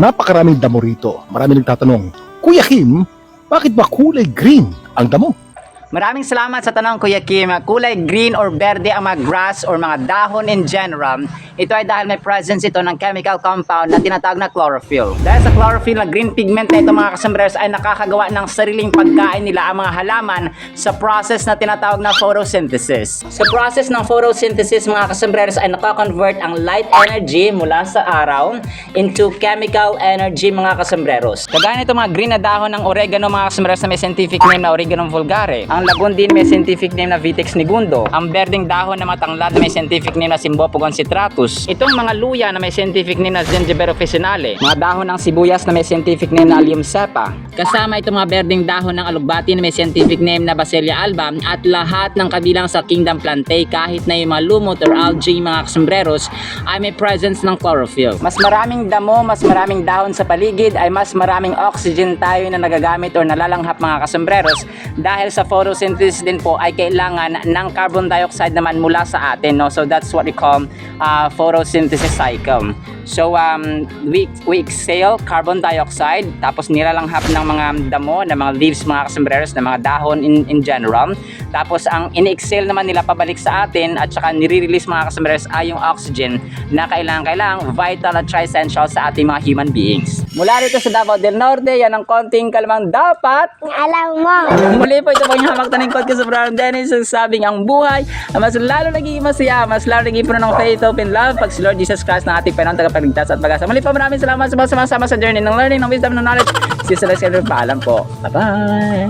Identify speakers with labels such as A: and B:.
A: Napakaraming damo rito. Marami nagtatanong, Kuya Kim, bakit ba kulay green ang damo?
B: Maraming salamat sa tanong Kuya Kim. Kulay green or berde ang mga grass or mga dahon in general. Ito ay dahil may presence ito ng chemical compound na tinatawag na chlorophyll. Dahil sa chlorophyll na green pigment na ito mga kasambreros ay nakakagawa ng sariling pagkain nila ang mga halaman sa process na tinatawag na photosynthesis. Sa process ng photosynthesis mga kasambreros ay nakakonvert ang light energy mula sa araw into chemical energy mga kasambreros. Kagaya nito mga green na dahon ng oregano mga kasambreros na may scientific name na Oreganum vulgare. Ang lagundin may scientific name na Vitex nigundo. Ang berdeng dahon na matanglad may scientific name na Symbopogon citratus. Itong mga luya na may scientific name na Zingiber officinale. Mga dahon ng sibuyas na may scientific name na Allium cepa. Kasama itong mga berdeng dahon ng alugbati na may scientific name na Basilia alba at lahat ng kabilang sa Kingdom Plantae kahit na yung mga lumot or algae mga kasombreros ay may presence ng chlorophyll. Mas maraming damo, mas maraming dahon sa paligid ay mas maraming oxygen tayo na nagagamit or nalalanghap mga kasombreros dahil sa photosynthesis din po ay kailangan ng carbon dioxide naman mula sa atin no? So that's what we call uh, photosynthesis cycle so um, we, we exhale carbon dioxide tapos nilalanghap ng mga damo ng mga leaves mga kasombreros na mga dahon in, in general. Tapos ang in-exhale naman nila pabalik sa atin at saka nire-release mga kasombreros ay yung oxygen na kailangan kailangan vital at essential sa ating mga human beings. Mula rito sa Davao del Norte yan ang konting kalamang dapat.
C: Alam mo.
B: Muli po ito po yung hamak taningkot ko sa Brown Dennis ang sabing ang buhay. Ay mas lalo nagiging masaya, mas lalo nagiging puno ng faith, hope, and love. Pag si Lord Jesus Christ na ating Panginoon paligtas at pag-asa. Mali pa maraming salamat sa mga sumasama sa journey ng learning, ng wisdom, ng knowledge. See you sa next episode. Paalam po. Bye-bye!